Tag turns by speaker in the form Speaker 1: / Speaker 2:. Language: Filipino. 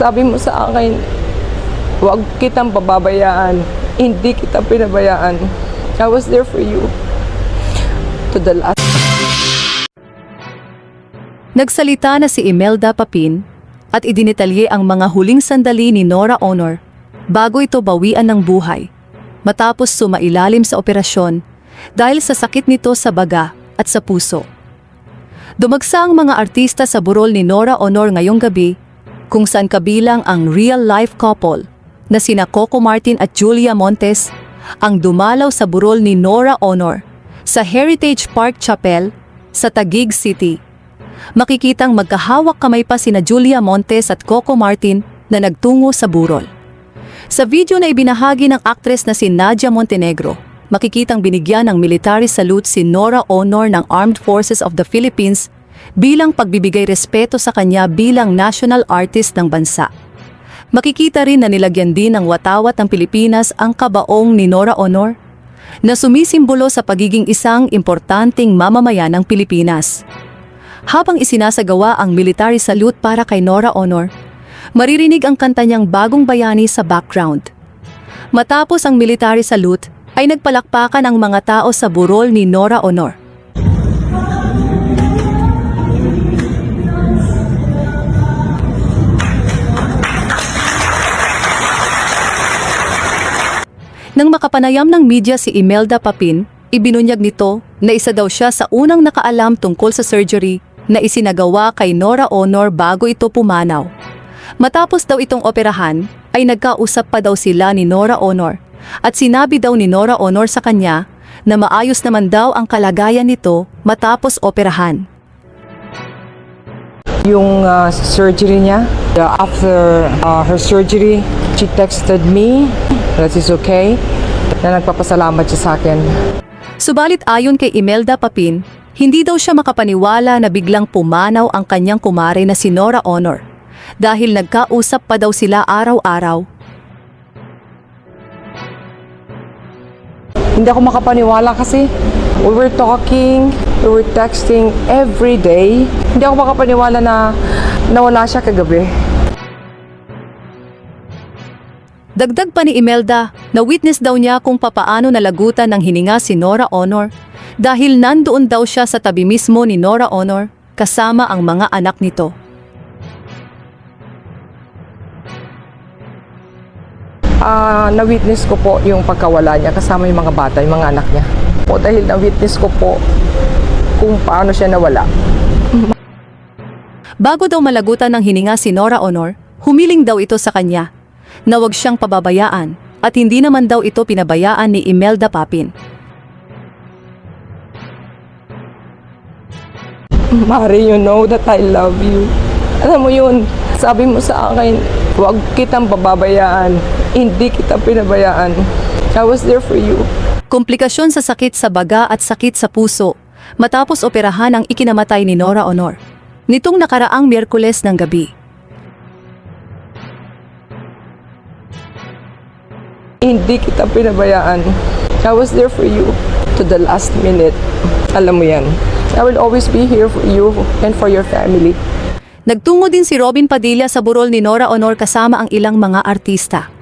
Speaker 1: Sabi mo sa akin, huwag kitang pababayaan. Hindi kita pinabayaan. I was there for you. To the last.
Speaker 2: Nagsalita na si Imelda Papin at idinitalye ang mga huling sandali ni Nora Honor bago ito bawian ng buhay matapos sumailalim sa operasyon dahil sa sakit nito sa baga at sa puso. Dumagsa ang mga artista sa burol ni Nora Honor ngayong gabi kung saan kabilang ang real-life couple na sina Coco Martin at Julia Montes ang dumalaw sa burol ni Nora Honor sa Heritage Park Chapel sa Taguig City makikitang magkahawak kamay pa sina Julia Montes at Coco Martin na nagtungo sa burol. Sa video na ibinahagi ng aktres na si Nadia Montenegro, makikitang binigyan ng military salute si Nora Honor ng Armed Forces of the Philippines bilang pagbibigay respeto sa kanya bilang national artist ng bansa. Makikita rin na nilagyan din ng watawat ng Pilipinas ang kabaong ni Nora Honor na sumisimbolo sa pagiging isang importanteng mamamayan ng Pilipinas. Habang isinasagawa ang military salute para kay Nora Honor, maririnig ang kanta niyang bagong bayani sa background. Matapos ang military salute, ay nagpalakpakan ang mga tao sa burol ni Nora Honor. Nang makapanayam ng media si Imelda Papin, ibinunyag nito na isa daw siya sa unang nakaalam tungkol sa surgery na isinagawa kay Nora Honor bago ito pumanaw. Matapos daw itong operahan, ay nagkausap pa daw sila ni Nora Honor at sinabi daw ni Nora Honor sa kanya na maayos naman daw ang kalagayan nito matapos operahan.
Speaker 1: Yung uh, surgery niya, after uh, her surgery, she texted me that it's okay, na nagpapasalamat siya sa akin.
Speaker 2: Subalit ayon kay Imelda Papin, hindi daw siya makapaniwala na biglang pumanaw ang kanyang kumare na si Nora Honor dahil nagkausap pa daw sila araw-araw.
Speaker 1: Hindi ako makapaniwala kasi we were talking, we were texting every day. Hindi ako makapaniwala na nawala siya kagabi.
Speaker 2: Dagdag pa ni Imelda na witness daw niya kung papaano nalagutan ng hininga si Nora Honor dahil nandoon daw siya sa tabi mismo ni Nora Honor kasama ang mga anak nito.
Speaker 1: Ah, na-witness ko po yung pagkawala niya kasama yung mga bata, yung mga anak niya. Po dahil na-witness ko po kung paano siya nawala.
Speaker 2: Bago daw malagutan ng hininga si Nora Honor, humiling daw ito sa kanya na huwag siyang pababayaan at hindi naman daw ito pinabayaan ni Imelda Papin.
Speaker 1: Mari, you know that I love you. Alam mo yun, sabi mo sa akin, huwag kitang pababayaan. Hindi kita pinabayaan. I was there for you.
Speaker 2: Komplikasyon sa sakit sa baga at sakit sa puso matapos operahan ang ikinamatay ni Nora Honor. Nitong nakaraang Miyerkules ng gabi.
Speaker 1: Hindi kita pinabayaan. I was there for you to the last minute. Alam mo yan. I will always be here for you and for your family.
Speaker 2: Nagtungo din si Robin Padilla sa burol ni Nora Honor kasama ang ilang mga artista.